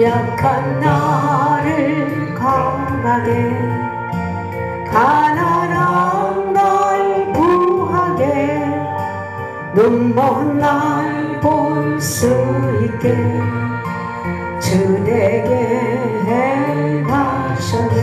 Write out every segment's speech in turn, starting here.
약한 나를 강하게 가난한 날 구하게 눈먼 날 볼 수 있게 주 내게 행하셨네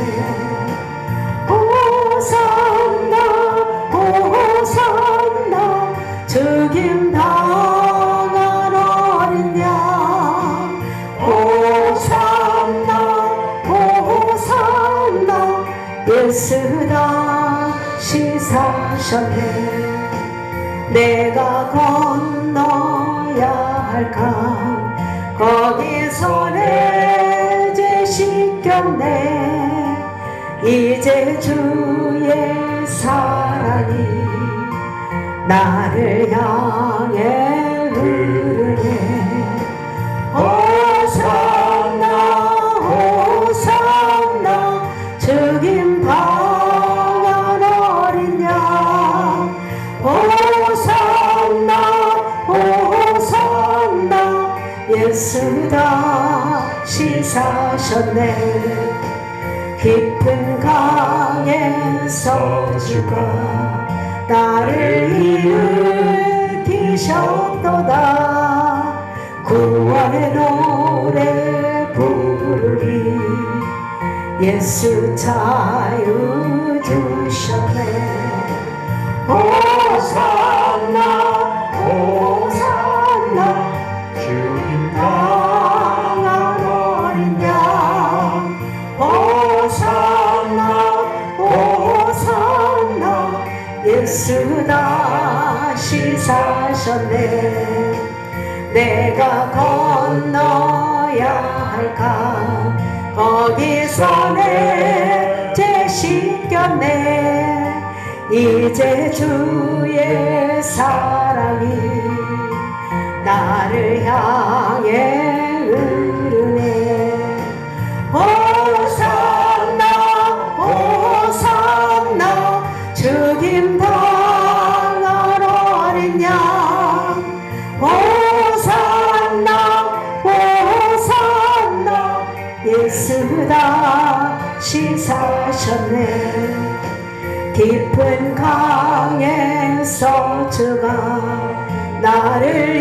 사셨네 내가 건너야 할강 거기서 내죄 씻겼네. 이제 주의 사랑이 나를 향해 예수 다시 사셨네. 깊은 강에서 주가 나를 일으키셨도다. 구원의 노래 부르리. 예수 자유 주셨네. 호산 예수 다시 사셨네. 내가 건너야 할까? 거기서 내죄 씻겼네. 이제 주의 사랑이 나를 향해 사셨네. 깊은 강에서 주가 나를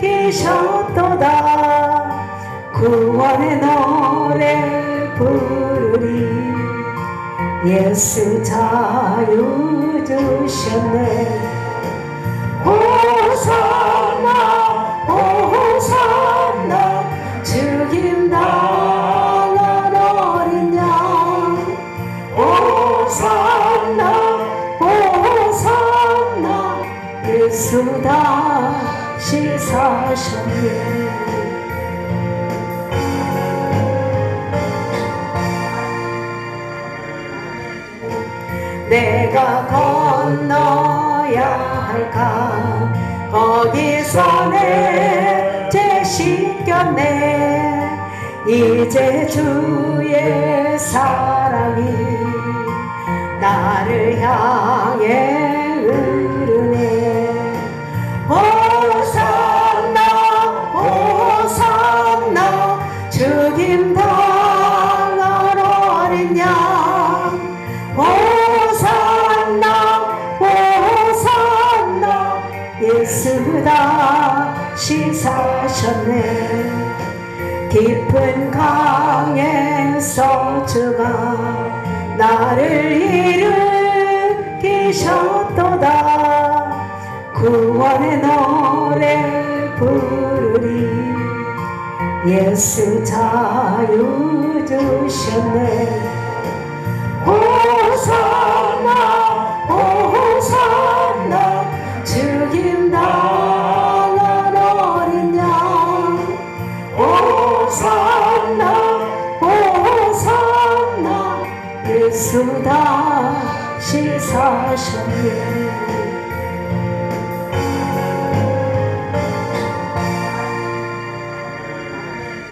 일으키셨도다. 구원의 노래 부르리. 예수 자유 주셨네 예수 다시 사셨네. 내가 건너야 할까? 거기서 내죄 씻겼네. 이제 주의 사랑이 나를 향해 사셨네. 깊은 강에서 주가 나를 일으키셨도다. 구원의 노래 부르리. 예수 자유 주셨네 faz comigo.